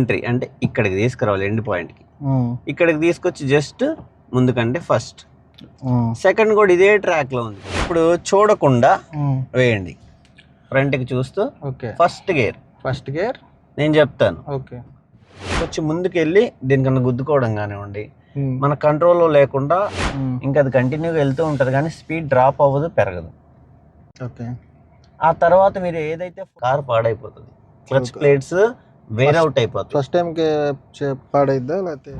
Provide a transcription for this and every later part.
Entry అంటే ఇక్కడికి తీసుకురావాలి ఎండ్ పాయింట్కి. ఇక్కడికి తీసుకొచ్చి జస్ట్ ముందుకంటే ఫస్ట్. సెకండ్ కూడా ఇదే ట్రాక్లో ఉంది. ఇప్పుడు చూడకుండా వేయండి. ఫ్రంట్కి చూస్తూ okay. First gear. First gear. నేను చెప్తాను. ఓకే. వచ్చి ముందుకెళ్ళి దీనికన్నా గుద్దుకోవడం కానివ్వండి. మన కంట్రోల్లో లేకుండా ఇంకా అది కంటిన్యూగా వెళ్తూ ఉంటుంది కానీ స్పీడ్ డ్రాప్ అవ్వదు పెరగదు. ఓకే. ఆ తర్వాత మీరు ఏదైతే కార్ పాడైపోతుంది. క్లచ్ ప్లేట్స్ వేర్ అవుట్ అయిపోతుంది ఫస్ట్ టైంకి పాడైద్దా లేకపోతే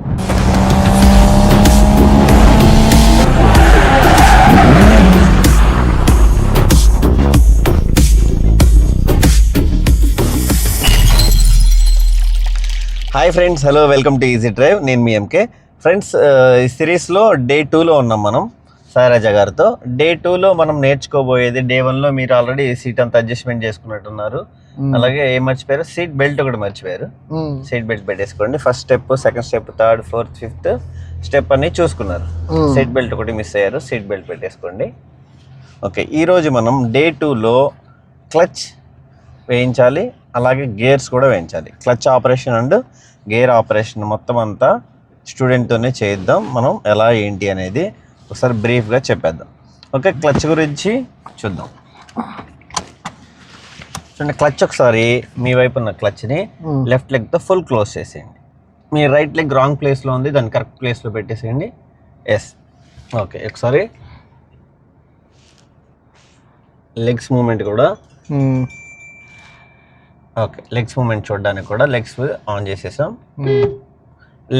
hi friends hello welcome to easy drive నేను మీ ఎంకే ఫ్రెండ్స్ ఈ సిరీస్లో డే టూలో ఉన్నాం మనం. సాయిరాజ గారితో. డే టూలో మనం నేర్చుకోబోయేది డే వన్లో మీరు ఆల్రెడీ సీట్ అంతా అడ్జస్ట్మెంట్ చేసుకున్నట్టున్నారు. అలాగే ఏం మర్చిపోయారు? సీట్ బెల్ట్ కూడా మర్చిపోయారు. సీట్ బెల్ట్ పెట్టేసుకోండి. First step second step third fourth fifth step అన్ని చూసుకున్నారు. సీట్ బెల్ట్ ఒకటి మిస్ అయ్యారు. సీట్ బెల్ట్ పెట్టేసుకోండి. ఓకే ఈరోజు మనం డే టూలో క్లచ్ వేయించాలి. అలాగే గేర్స్ కూడా వేయించాలి. Clutch operation and gear operation మొత్తం అంతా స్టూడెంట్తోనే చేద్దాం. మనం ఎలా ఏంటి అనేది ఒకసారి బ్రీఫ్గా చెప్పేద్దాం. ఓకే క్లచ్ గురించి చూద్దాం. చూడండి క్లచ్ ఒకసారి మీ వైపు ఉన్న క్లచ్ని లెఫ్ట్ లెగ్తో ఫుల్ క్లోజ్ చేసేయండి. మీ రైట్ లెగ్ రాంగ్ ప్లేస్లో ఉంది దాన్ని కరెక్ట్ ప్లేస్లో పెట్టేసేయండి. ఎస్ ఓకే ఒకసారి లెగ్స్ మూమెంట్ కూడా. ఓకే లెగ్స్ మూమెంట్ చూడడానికి కూడా లెగ్స్ ఆన్ చేసేసాం.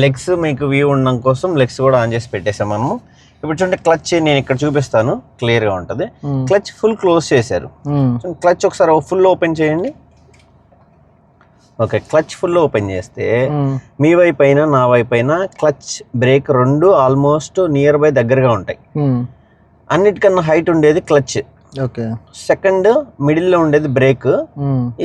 లెగ్స్ మీకు వ్యూ ఉండడం కోసం లెగ్స్ కూడా ఆన్ చేసి పెట్టేసాం మనము. ఇప్పుడు చూడండి క్లచ్ నేను ఇక్కడ చూపిస్తాను. క్లియర్గా ఉంటుంది. ఉమ్, క్లచ్ ఫుల్ క్లోజ్ చేశారు. క్లచ్ ఒకసారి ఫుల్ ఓపెన్ చేయండి. ఓకే క్లచ్ ఫుల్ ఓపెన్ చేస్తే మీ వైపు అయినా నా వైపు అయినా క్లచ్ బ్రేక్ రెండు ఆల్మోస్ట్ నియర్ బై దగ్గరగా ఉంటాయి. అన్నిటికన్నా హైట్ ఉండేది క్లచ్ ఓకే. సెకండ్ మిడిల్లో ఉండేది బ్రేక్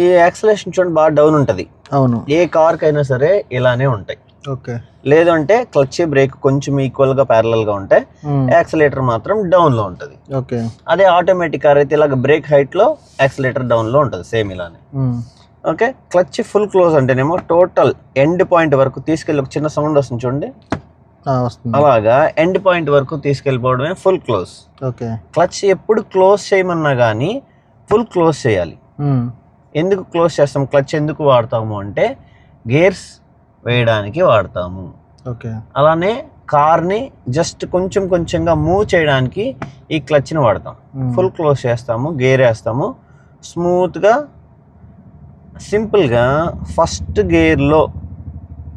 ఈ యాక్సలేషన్ చూడండి బాగా డౌన్ ఉంటుంది. అవును. ఏ కార్కి అయినా సరే ఇలానే ఉంటాయి. ఓకే. లేదంటే క్లచ్ బ్రేక్ కొంచెం ఈక్వల్గా ప్యారలల్గా ఉంటాయి ఉమ్, యాక్సలేటర్ మాత్రం డౌన్లో ఉంటుంది. ఓకే. అదే ఆటోమేటిక్ కార్ అయితే ఇలాగ బ్రేక్ హైట్లో యాక్సలేటర్ డౌన్లో ఉంటుంది సేమ్ ఇలానే. ఉమ్, ఓకే? క్లచ్ ఫుల్ క్లోజ్ అంటేనేమో టోటల్ ఎండ్ పాయింట్ వరకు తీసుకెళ్ళి ఒక చిన్న సౌండ్ వస్తుంది చూడండి. అలాగా ఎండ్ పాయింట్ వరకు తీసుకెళ్ళిపోవడమే ఫుల్ క్లోజ్ ఓకే. క్లచ్ ఎప్పుడు క్లోజ్ చేయమన్నా కానీ ఫుల్ క్లోజ్ చేయాలి. ఉమ్, ఎందుకు క్లోజ్ చేస్తాం? క్లచ్ ఎందుకు వాడతాము అంటే గేర్స్ వేయడానికి వాడతాము. ఓకే. అలానే కార్ని జస్ట్ కొంచెం కొంచెంగా మూవ్ చేయడానికి ఈ క్లచ్ని వాడతాం. ఫుల్ క్లోజ్ చేస్తాము గేర్ వేస్తాము. స్మూత్గా సింపుల్గా ఫస్ట్ గేర్లో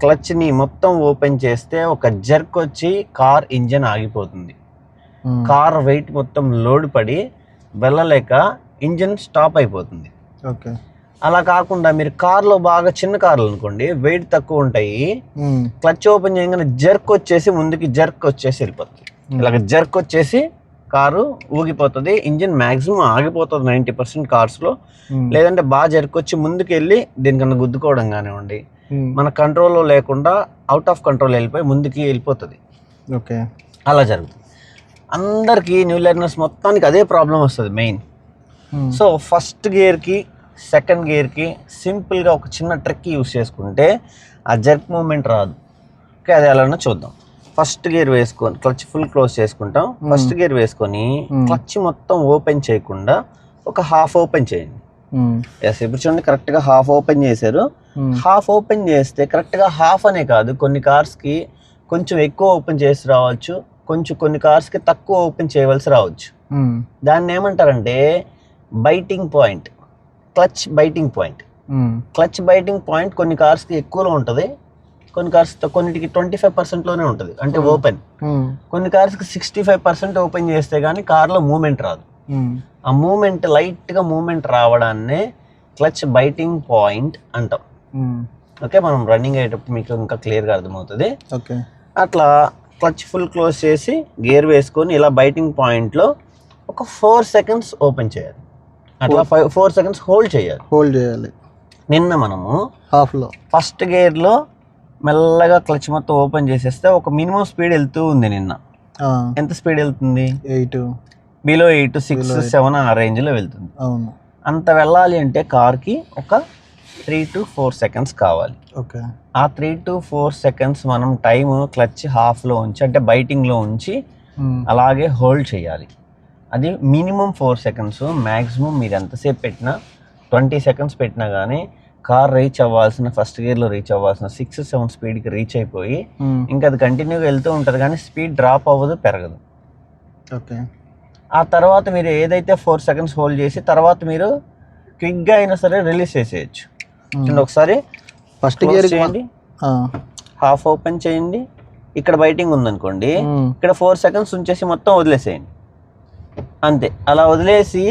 క్లచ్ని మొత్తం ఓపెన్ చేస్తే ఒక జర్క్ వచ్చి కార్ ఇంజన్ ఆగిపోతుంది. కార్ వెయిట్ మొత్తం లోడ్ పడి వెళ్ళలేక ఇంజన్ స్టాప్ అయిపోతుంది. ఓకే. అలా కాకుండా మీరు కార్లో బాగా చిన్న కార్లు అనుకోండి వెయిట్ తక్కువ ఉంటాయి. క్లచ్ ఓపెన్ చేయగానే జర్క్ వచ్చేసి ముందుకి జర్క్ వచ్చేసి వెళ్ళిపోతుంది. ఇలాగ జర్క్ వచ్చేసి కారు ఊగిపోతుంది ఇంజిన్ మ్యాక్సిమం ఆగిపోతుంది నైంటీ పర్సెంట్ కార్స్లో లేదంటే బాగా జర్క్ వచ్చి ముందుకు వెళ్ళి దీనికన్నా గుద్దుకోవడం కానివ్వండి. మన కంట్రోల్లో లేకుండా అవుట్ ఆఫ్ కంట్రోల్ వెళ్ళిపోయి ముందుకి వెళ్ళిపోతుంది. ఓకే. అలా జరుగుతుంది. అందరికీ న్యూ లెర్నర్స్ మొత్తానికి అదే ప్రాబ్లం వస్తుంది మెయిన్ సో ఫస్ట్ గేర్కి సెకండ్ గేర్కి సింపుల్గా ఒక చిన్న ట్రిక్ యూస్ చేసుకుంటే ఆ జర్క్ మూమెంట్ రాదు. ఓకే అది ఎలానో చూద్దాం. ఫస్ట్ గేర్ వేసుకొని క్లచ్ ఫుల్ క్లోజ్ చేసుకుంటాం. ఫస్ట్ గేర్ వేసుకొని. క్లచ్ మొత్తం ఓపెన్ చేయకుండా ఒక హాఫ్ ఓపెన్ చేయండి. ఎస్ ఇప్పుడు చూడండి కరెక్ట్గా హాఫ్ ఓపెన్ చేశారు. హాఫ్ ఓపెన్ చేస్తే కరెక్ట్గా హాఫ్ అనే కాదు కొన్ని కార్స్కి కొంచెం ఎక్కువ ఓపెన్ చేసి రావచ్చు కొంచెం కొన్ని కార్స్కి తక్కువ ఓపెన్ చేయవలసి రావచ్చు. దాన్ని ఏమంటారంటే biting point. Clutch biting point. Clutch biting point కొన్ని కార్స్కి ఎక్కువలో ఉంటుంది. కొన్ని కార్స్ కొన్నిటికి ట్వంటీ ఫైవ్ పర్సెంట్లోనే ఉంటుంది. అంటే. ఓపెన్. కొన్ని కార్స్కి సిక్స్టీ ఫైవ్ పర్సెంట్ ఓపెన్ చేస్తే కానీ కార్లో మూమెంట్ రాదు. ఆ మూమెంట్ లైట్గా మూమెంట్ రావడాన్నే క్లచ్ బైటింగ్ పాయింట్ అంటాం. ఓకే మనం రన్నింగ్ అయ్యేటప్పుడు మీకు ఇంకా క్లియర్గా అర్థమవుతుంది. ఓకే. అట్లా క్లచ్ ఫుల్ క్లోజ్ చేసి గేర్ వేసుకొని ఇలా బైటింగ్ పాయింట్లో ఒక ఫోర్ సెకండ్స్ ఓపెన్ చేయాలి. అట్లా ఫైవ్ ఫోర్ సెకండ్స్ హోల్డ్ చేయాలి. హోల్డ్ చేయాలి. నిన్న మనము హాఫ్లో. ఫస్ట్ గేర్లో మెల్లగా క్లచ్ మొత్తం ఓపెన్ చేసేస్తే ఒక మినిమం స్పీడ్ వెళ్తూ ఉంది నిన్న. ఎంత స్పీడ్ వెళ్తుంది? Eight. Below eight six. Seven ఆ రేంజ్లో వెళ్తుంది. అవును. అంత వెళ్ళాలి అంటే కార్కి ఒక త్రీ టు ఫోర్ సెకండ్స్ కావాలి. ఓకే. ఆ త్రీ టు ఫోర్ సెకండ్స్ మనం టైం క్లచ్ హాఫ్లో ఉంచి అంటే బైటింగ్లో ఉంచి అలాగే హోల్డ్ చేయాలి. అది మినిమం ఫోర్ సెకండ్స్ మ్యాక్సిమం మీరు ఎంతసేపు పెట్టినా ట్వంటీ సెకండ్స్ పెట్టినా కానీ కార్ రీచ్ అవ్వాల్సిన ఫస్ట్ గేర్లో రీచ్ అవ్వాల్సిన సిక్స్ సెవెన్ స్పీడ్కి రీచ్ అయిపోయి ఉమ్, ఇంకా అది కంటిన్యూగా వెళ్తూ ఉంటుంది కానీ స్పీడ్ డ్రాప్ అవ్వదు పెరగదు. ఓకే. ఆ తర్వాత మీరు ఏదైతే ఫోర్ సెకండ్స్ హోల్డ్ చేసి తర్వాత మీరు క్విక్గా అయినా సరే రిలీజ్ చేసేయచ్చు. ఉమ్. చూడండి ఒకసారి. ఫస్ట్ గేర్ చేయండి. హాఫ్ ఓపెన్ చేయండి. ఇక్కడ బైటింగ్ ఉందనుకోండి. ఇక్కడ ఫోర్ సెకండ్స్ ఉంచేసి మొత్తం వదిలేసేయండి. అంతే. అలా వదిలేసి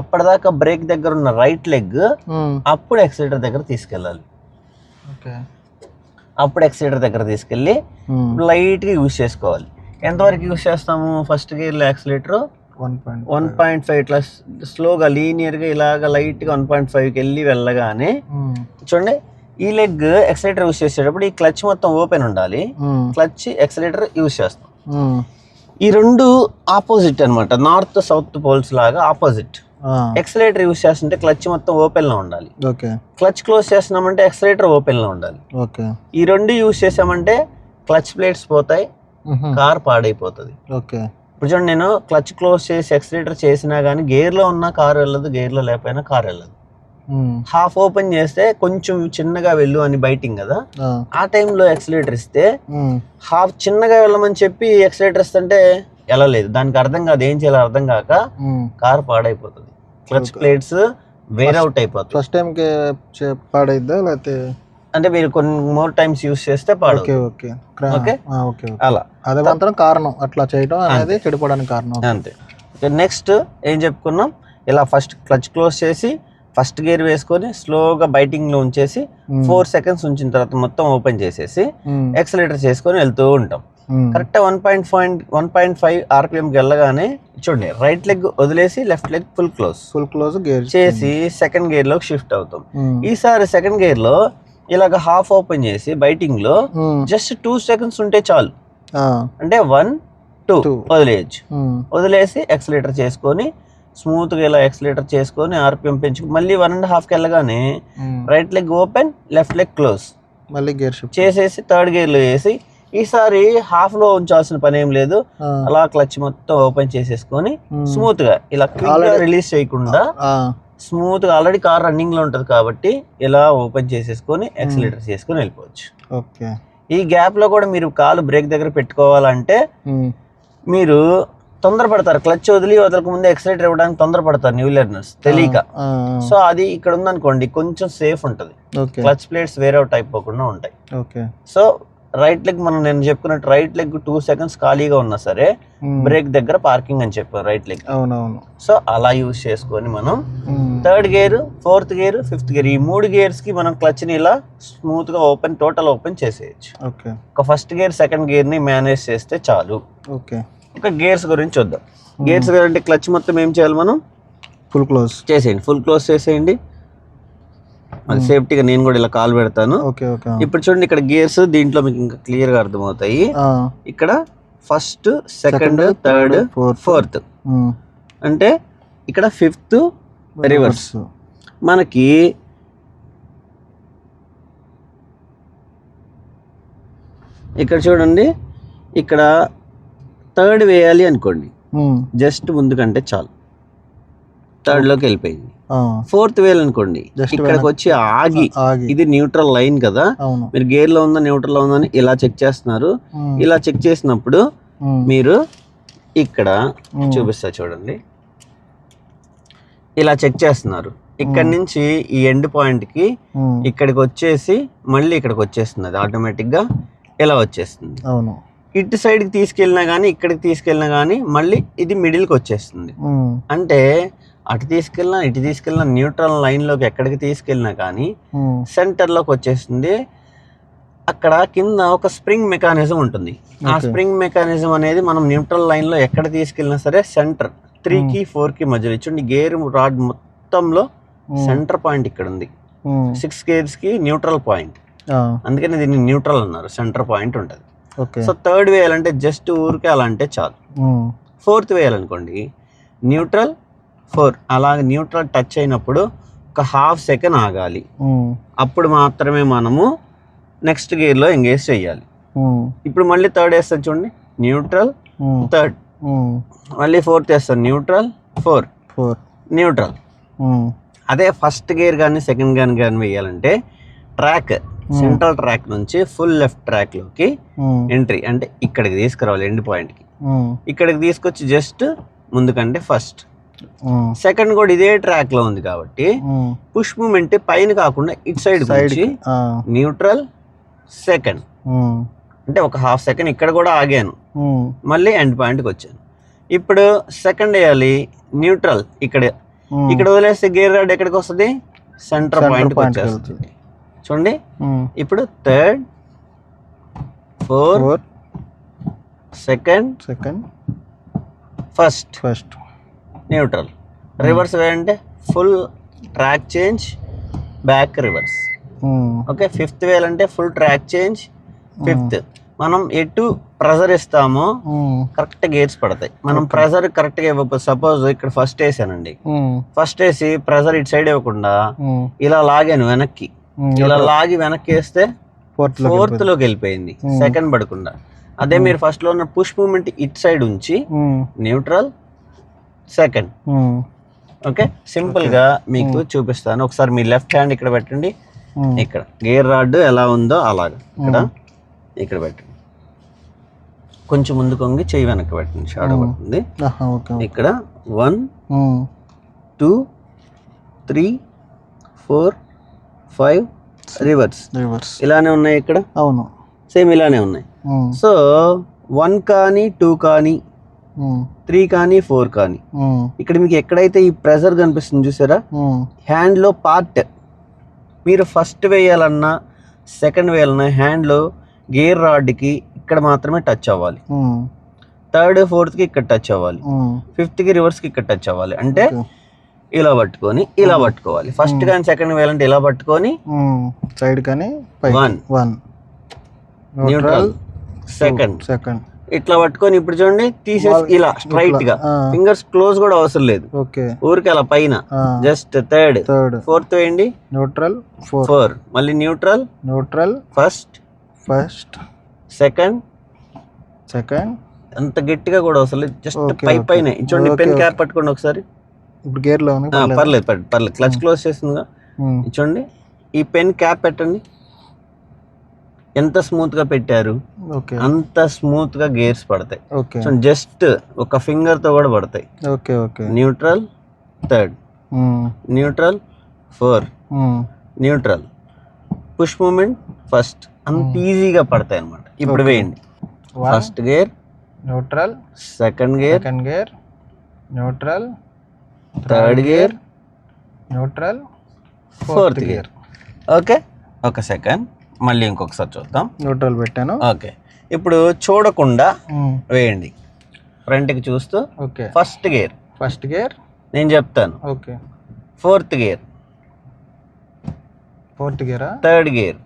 అప్పటిదాకా బ్రేక్ దగ్గర ఉన్న రైట్ లెగ్ అప్పుడు ఎక్సిలేటర్ దగ్గర తీసుకెళ్ళాలి. ఓకే. అప్పుడు ఎక్సిలేటర్ దగ్గర తీసుకెళ్ళి లైట్గా యూస్ చేసుకోవాలి. ఎంతవరకు యూస్ చేస్తాము? ఫస్ట్ గేర్లో accelerator one point one point five ఇట్లా స్లోగా లీనియర్గా ఇలాగ లైట్గా వన్ పాయింట్ ఫైవ్కి వెళ్ళి వెళ్ళగానే చూడండి ఈ లెగ్ ఎక్సలేటర్ యూస్ చేసేటప్పుడు ఈ క్లచ్ మొత్తం ఓపెన్ ఉండాలి. క్లచ్ ఎక్సలేటర్ యూస్ చేస్తాం. ఈ రెండు ఆపోజిట్ అన్నమాట. నార్త్ సౌత్ పోల్స్ లాగా ఆపోజిట్ ఎక్సలేటర్ యూస్ చేస్తుంటే క్లచ్ మొత్తం ఓపెన్లో ఉండాలి. ఓకే. క్లచ్ క్లోజ్ చేస్తున్నామంటే ఎక్సలేటర్ ఓపెన్లో ఉండాలి. ఓకే. ఈ రెండు యూస్ చేసామంటే క్లచ్ ప్లేట్స్ పోతాయి కార్ పాడైపోతుంది. ఓకే. ఇప్పుడు చూడండి నేను క్లచ్ క్లోజ్ చేసి ఎక్సలేటర్ చేసినా కానీ గేర్లో ఉన్న కార్ వెళ్ళదు గేర్లో లేకపోయినా కార్ వెళ్ళదు. హాఫ్ ఓపెన్ చేస్తే కొంచెం చిన్నగా వెళ్ళు అని బైటింగ్ కదా. ఆ. టైంలో ఎక్సలేటర్ ఇస్తే హాఫ్ చిన్నగా వెళ్ళమని చెప్పి ఎక్సలేటర్ ఇస్తుంటే వెళ్ళలేదు. దానికి అర్థం కాదు ఏం చేయాలో అర్థం కాక కార్ పాడైపోతుంది. క్లచ్. ప్లేట్స్ వేర్ అవుట్ అయిపోతుంది ఫస్ట్ టైం పాడైద్దా లేకపోతే అంటే మీరు కొన్ని మోర్ టైమ్స్ యూస్ చేస్తే పాడు ఓకే ఓకే ఓకే అలా. అదే మాత్రం కారణం. అట్లా చేయడం అనేది చెడిపోవడానికి కారణం. అంతే. నెక్స్ట్ ఏం చెప్పుకున్నాం? ఇలా ఫస్ట్ క్లచ్ క్లోజ్ చేసి ఫస్ట్ గేర్ వేసుకొని స్లోగా బైటింగ్లో ఉంచేసి ఫోర్ సెకండ్స్ ఉంచిన తర్వాత మొత్తం ఓపెన్ చేసేసి ఎక్సలేటర్ చేసుకొని వెళ్తూ ఉంటాం. Correct one point point one point five ఆర్పిఎంకి వెళ్ళగానే చూడండి రైట్ లెగ్ వదిలేసి left leg full close. Full close gear చేసి సెకండ్ గేర్లోకి షిఫ్ట్ అవుతాం. ఈసారి సెకండ్ గేర్లో ఇలాగ హాఫ్ ఓపెన్ చేసి బైటింగ్లో జస్ట్ టూ సెకండ్స్ ఉంటే చాలు. అంటే వన్ టూ. వదిలేయచ్చు. వదిలేసి ఎక్సలేటర్ చేసుకొని స్మూత్గా ఇలా ఎక్సలేటర్ చేసుకొని ఆర్పిఎం పెంచుకు మళ్ళీ వన్ అండ్ హాఫ్కి వెళ్ళగానే. Right leg open left leg close. మళ్ళీ గేర్ షిఫ్ట్. చేసేసి థర్డ్ గేర్లో వేసి ఈసారి హాఫ్లో ఉంచాల్సిన పని ఏం లేదు. అలా క్లచ్ మొత్తం ఓపెన్ చేసేసుకొని ఉమ్, స్మూత్గా ఇలా రిలీజ్ చేయకుండా ఆ, స్మూత్గా ఆల్రెడీ కార్ రన్నింగ్లో ఉంటుంది కాబట్టి ఇలా ఓపెన్ చేసేసుకొని ఎక్సలేటర్ చేసుకొని వెళ్ళిపోవచ్చు. ఓకే. ఈ గ్యాప్లో కూడా మీరు కాలు బ్రేక్ దగ్గర పెట్టుకోవాలంటే మీరు తొందరపడతారు. క్లచ్ వదిలి వదలక ముందే ఎక్సలేటర్ ఇవ్వడానికి తొందరపడతారు న్యూ లెర్నర్స్ తెలియక. సో అది ఇక్కడ ఉందనుకోండి కొంచెం సేఫ్ ఉంటుంది. క్లచ్ ప్లేట్స్ వేరే అవుట్ అయిపోకుండా ఉంటాయి. ఓకే. సో రైట్ లెగ్ మనం నేను చెప్పుకున్నట్టు రైట్ లెగ్ టూ సెకండ్స్ ఖాళీగా ఉన్నా సరే బ్రేక్ దగ్గర పార్కింగ్ అని చెప్పారు రైట్ లెగ్. అవునవును. సో అలా యూజ్ చేసుకొని మనం third gear fourth gear fifth gear ఈ మూడు గేర్స్కి మనం క్లచ్ని ఇలా స్మూత్గా ఓపెన్ టోటల్ ఓపెన్ చేసేయచ్చు. ఓకే. ఒక ఫస్ట్ గేర్ సెకండ్ గేర్ని మేనేజ్ చేస్తే చాలు. ఓకే. ఒక గేర్స్ గురించి వద్దాం గేర్స్ అంటే క్లచ్ మొత్తం ఏం చేయాలి మనం? ఫుల్ క్లోజ్ చేసేయండి. ఫుల్ క్లోజ్ చేసేయండి. అది సేఫ్టీగా నేను కూడా ఇలా కాల్ పెడతాను. Okay okay. ఇప్పుడు చూడండి ఇక్కడ గేర్స్ దీంట్లో మీకు ఇంకా క్లియర్గా అర్థమవుతాయి ఇక్కడ ఫస్ట్ సెకండ్ థర్డ్. ఫోర్త్. అంటే ఇక్కడ ఫిఫ్త్ రివర్స్. మనకి ఇక్కడ చూడండి ఇక్కడ థర్డ్ వేయాలి అనుకోండి. జస్ట్ ముందుకంటే చాలు. థర్డ్లోకి వెళ్ళిపోయింది. ఫోర్త్ వేయాలనుకోండి ఇక్కడికి వచ్చి ఆగి ఇది న్యూట్రల్ లైన్ కదా. మీరు గేర్లో ఉందా న్యూట్రల్లో ఉందా అని ఇలా చెక్ చేస్తున్నారు. ఇలా చెక్ చేసినప్పుడు మీరు ఇక్కడ చూపిస్తా చూడండి. ఇలా చెక్ చేస్తున్నారు. ఇక్కడ నుంచి ఈ ఎండ్ పాయింట్కి ఇక్కడికి వచ్చేసి మళ్ళీ ఇక్కడికి వచ్చేస్తుంది ఆటోమేటిక్గా ఇలా వచ్చేస్తుంది. అవును. ఇటు సైడ్కి తీసుకెళ్ళినా కానీ ఇక్కడికి తీసుకెళ్ళినా కానీ మళ్ళీ ఇది మిడిల్కి వచ్చేస్తుంది అంటే అటు తీసుకెళ్ళినా ఇటు తీసుకెళ్ళినా న్యూట్రల్ లైన్లోకి ఎక్కడికి తీసుకెళ్ళినా కానీ ఉమ్, సెంటర్లోకి వచ్చేస్తుంది. అక్కడ కింద ఒక స్ప్రింగ్ మెకానిజం ఉంటుంది. ఆ. స్ప్రింగ్ మెకానిజం అనేది మనం న్యూట్రల్ లైన్లో ఎక్కడ తీసుకెళ్ళినా సరే సెంటర్ త్రీ కి ఫోర్కి మధ్యలో. చూడండి గేర్ రాడ్ మొత్తంలో సెంటర్ పాయింట్ ఇక్కడ ఉంది. సిక్స్ గేర్స్కి న్యూట్రల్ పాయింట్. అందుకని దీన్ని న్యూట్రల్ అన్నారు. సెంటర్ పాయింట్ ఉంటుంది. సో థర్డ్ వేయాలంటే జస్ట్ ఊరికే అలా అంటే చాలు. ఫోర్త్ వేయాలనుకోండి న్యూట్రల్ ఫోర్ అలాగే న్యూట్రల్ టచ్ అయినప్పుడు ఒక హాఫ్ సెకండ్ ఆగాలి. అప్పుడు మాత్రమే మనము నెక్స్ట్ గేర్లో ఎంగేజ్ చేయాలి ఇప్పుడు మళ్ళీ థర్డ్ వేస్తాను చూడండి న్యూట్రల్ థర్డ్. మళ్ళీ ఫోర్త్ వేస్తాను న్యూట్రల్ ఫోర్. ఫోర్. న్యూట్రల్. అదే ఫస్ట్ గేర్ కానీ సెకండ్ గేర్ కానీ వేయాలంటే ట్రాక్. సెంట్రల్ ట్రాక్ నుంచి ఫుల్ లెఫ్ట్ ట్రాక్లోకి ఉమ్, ఎంట్రీ అంటే ఇక్కడికి తీసుకురావాలి ఎండ్ పాయింట్కి ఉమ్, ఇక్కడికి తీసుకొచ్చి జస్ట్ ముందుకంటే ఫస్ట్ సెకండ్ కూడా ఇదే ట్రాక్లో ఉంది కాబట్టి పుష్ మూమెంట్ పైన కాకుండా ఇటు సైడ్ ఆ, న్యూట్రల్ సెకండ్ అంటే ఒక హాఫ్ సెకండ్ ఇక్కడ కూడా ఆగాను. మళ్ళీ ఎండ్ పాయింట్కి వచ్చాను. ఇప్పుడు సెకండ్ వేయాలి న్యూట్రల్ ఇక్కడ. ఇక్కడ వదిలేస్తే గేర్ రాడ్ ఎక్కడికి వస్తుంది? సెంటర్ పాయింట్కి కి వచ్చేస్తుంది. చూడండి. ఇప్పుడు third four second second first first neutral reverse వేయంటే full track change back reverse okay fifth వేయాలంటే ఫుల్ ట్రాక్ చేంజ్ ఫిఫ్త్ మనం ఎటు ప్రెజర్ ఇస్తామో కరెక్ట్ గేర్స్ పడతాయి. మనం ప్రెజర్ కరెక్ట్గా ఇవ్వకపోతే సపోజ్ ఇక్కడ ఫస్ట్ వేసానండి. ఫస్ట్ వేసి ప్రెజర్ ఇటు సైడ్ ఇవ్వకుండా ఉమ్, ఇలా లాగాను వెనక్కి. ఇలా లాగి వెనక్కి వేస్తే ఫోర్త్లోకి వెళ్ళిపోయింది. సెకండ్ పడకుండా. అదే మీరు ఫస్ట్లో ఉన్న పుష్ మూమెంట్ ఇటు సైడ్ ఉంచి న్యూట్రల్ సెకండ్ ఓకే సింపుల్గా మీకు చూపిస్తాను. ఒకసారి మీ లెఫ్ట్ హ్యాండ్ ఇక్కడ పెట్టండి. ఇక్కడ. గేర్ రాడ్ ఎలా ఉందో అలాగా. ఇక్కడ. ఇక్కడ పెట్టండి. కొంచెం ముందు కొంగి చెయ్యి వెనక్కి పెట్టండి. షాడో పడుతుంది. ఇక్కడ one two three four five reverse reverse ఇలానే ఉన్నాయి ఇక్కడ? అవును. సేమ్ ఇలానే ఉన్నాయి. సో వన్ కానీ టూ కానీ త్రీ కానీ ఫోర్ కానీ. ఉమ్, ఇక్కడ మీకు ఎక్కడైతే ఈ ప్రెజర్ కనిపిస్తుంది చూసారా? హ్యాండ్లో పార్ట్ మీరు ఫస్ట్ వేయాలన్నా సెకండ్ వేయాలన్నా హ్యాండ్లో గేర్ రాడ్కి ఇక్కడ మాత్రమే టచ్ అవ్వాలి. థర్డ్ ఫోర్త్కి ఇక్కడ టచ్ అవ్వాలి. ఫిఫ్త్కి రివర్స్కి ఇక్కడ టచ్ అవ్వాలి. అంటే. ఇలా పట్టుకొని ఇలా పట్టుకోవాలి. ఫస్ట్ కానీ సెకండ్ వేయాలంటే ఇలా పట్టుకొని సైడ్ కానీ one one neutral second second ఇట్లా పట్టుకొని ఇప్పుడు చూడండి తీసేసి ఇలా స్ట్రైట్గా. ఫింగర్స్ క్లోజ్ కూడా అవసరం లేదు. ఓకే ఊరికి అలా పైన. జస్ట్ థర్డ్ థర్డ్ ఫోర్త్ వేయండి. న్యూట్రల్ ఫోర్ మళ్ళీ neutral neutral first first second second అంత గట్టిగా కూడా అవసరం లేదు. జస్ట్ పై. పైన. చూడండి పెన్. క్యాప్ పట్టుకోండి ఒకసారి. ఇప్పుడు గేర్లో పర్లేదు పర్లేదు పర్లేదు. క్లచ్ క్లోజ్ చేస్తుందిగా ఉమ్, చూడండి ఈ పెన్ క్యాప్ పెట్టండి. ఎంత స్మూత్గా పెట్టారు? ఓకే. అంత స్మూత్గా గేర్స్ పడతాయి. చూడండి జస్ట్ ఒక ఫింగర్తో కూడా పడతాయి. Okay okay. Neutral third. Neutral four. Neutral. Push moment first. అంత ఈజీగా పడతాయి అన్నమాట. ఇప్పుడు. వేయండి. First gear. Neutral. Second gear. Second gear. Neutral. Third gear neutral fourth gear okay ఒక సెకండ్ మళ్ళీ ఇంకొకసారి చూద్దాం. న్యూట్రల్ పెట్టాను. ఓకే ఇప్పుడు చూడకుండా ఉమ్, వేయండి. ఫ్రంట్కి చూస్తూ okay first gear first gear నేను చెప్తాను. ఓకే ఫోర్త్ గేర్ ఫోర్త్ గేరా థర్డ్ గేర్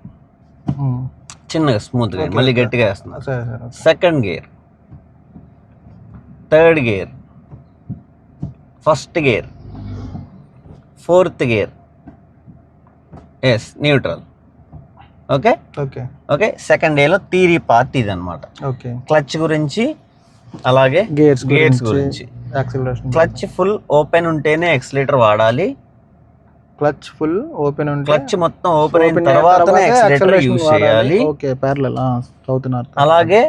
చిన్నగా స్మూత్గా Okay, మళ్ళీ. గట్టిగా వేస్తున్నారు. Second gear third gear first gear. Fourth gear. Yes neutral okay okay okay second డేలో థీరీ పార్ట్ ఇది అనమాట ఓకే క్లచ్ గురించి అలాగే గేర్స్ గేర్స్ గురించి క్లచ్ ఫుల్ ఓపెన్ ఉంటేనే ఎక్సలేటర్ వాడాలి. క్లచ్ ఫుల్ ఓపెన్ ఉంటే క్లచ్ మొత్తం ఓపెన్ అయిన తర్వాతనే ఎక్సలేటర్ యూజ్ వాడాలి. చేయాలి. ఓకే ప్యారలల్ చదువుతున్నారు అలాగే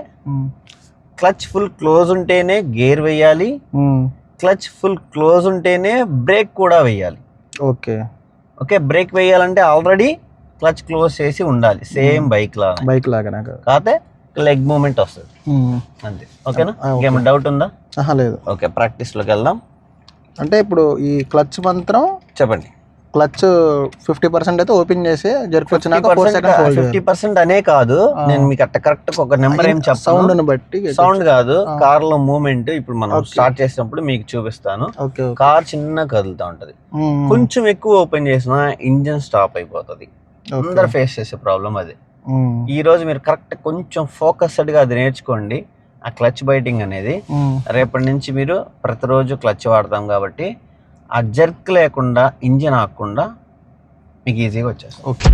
క్లచ్ ఫుల్ క్లోజ్ ఉంటేనే గేర్ వేయాలి. క్లచ్ ఫుల్ క్లోజ్ ఉంటేనే బ్రేక్ కూడా వేయాలి. ఓకే. ఓకే బ్రేక్ వేయాలంటే ఆల్రెడీ క్లచ్ క్లోజ్ చేసి ఉండాలి. సేమ్ బైక్ లా బైక్ లాగా కాకపోతే లెగ్ మూమెంట్ వస్తుంది. అంతే. ఓకేనా. ఇంకేమైనా డౌట్ ఉందా? లేదు. ఓకే ప్రాక్టీస్లోకి వెళ్దాం. అంటే ఇప్పుడు ఈ క్లచ్ మాత్రం చెప్పండి. క్లచ్ ఫిఫ్టీ పర్సెంట్ అయితే ఓపెన్ చేసి జర్క్ వచ్చినాక four seconds hold fifty percent అనే కాదు. నేను మీకు అట్ట కరెక్ట్ ఒక నెంబర్ ఏం సౌండ్ చెప్పాను. ని బట్టి సౌండ్ కాదు. కార్లో మూమెంట్ ఇప్పుడు మనం. స్టార్ట్ చేసినప్పుడు మీకు చూపిస్తాను. కార్ చిన్న కదులుతా ఉంటది. కొంచెం ఎక్కువ ఓపెన్ చేసినా ఇంజిన్ స్టాప్ అయిపోతుంది. అందరు ఫేస్ చేసే ప్రాబ్లం అది. ఈ రోజు మీరు కరెక్ట్ కొంచెం ఫోకస్డ్గా అది నేర్చుకోండి. ఆ క్లచ్ బైటింగ్ అనేది రేపటి నుంచి మీరు ప్రతిరోజు క్లచ్ వాడతాం కాబట్టి ఆ జర్క్ లేకుండా ఇంజిన్ ఆకుండా మీకు ఈజీగా వచ్చేస్తుంది. ఓకే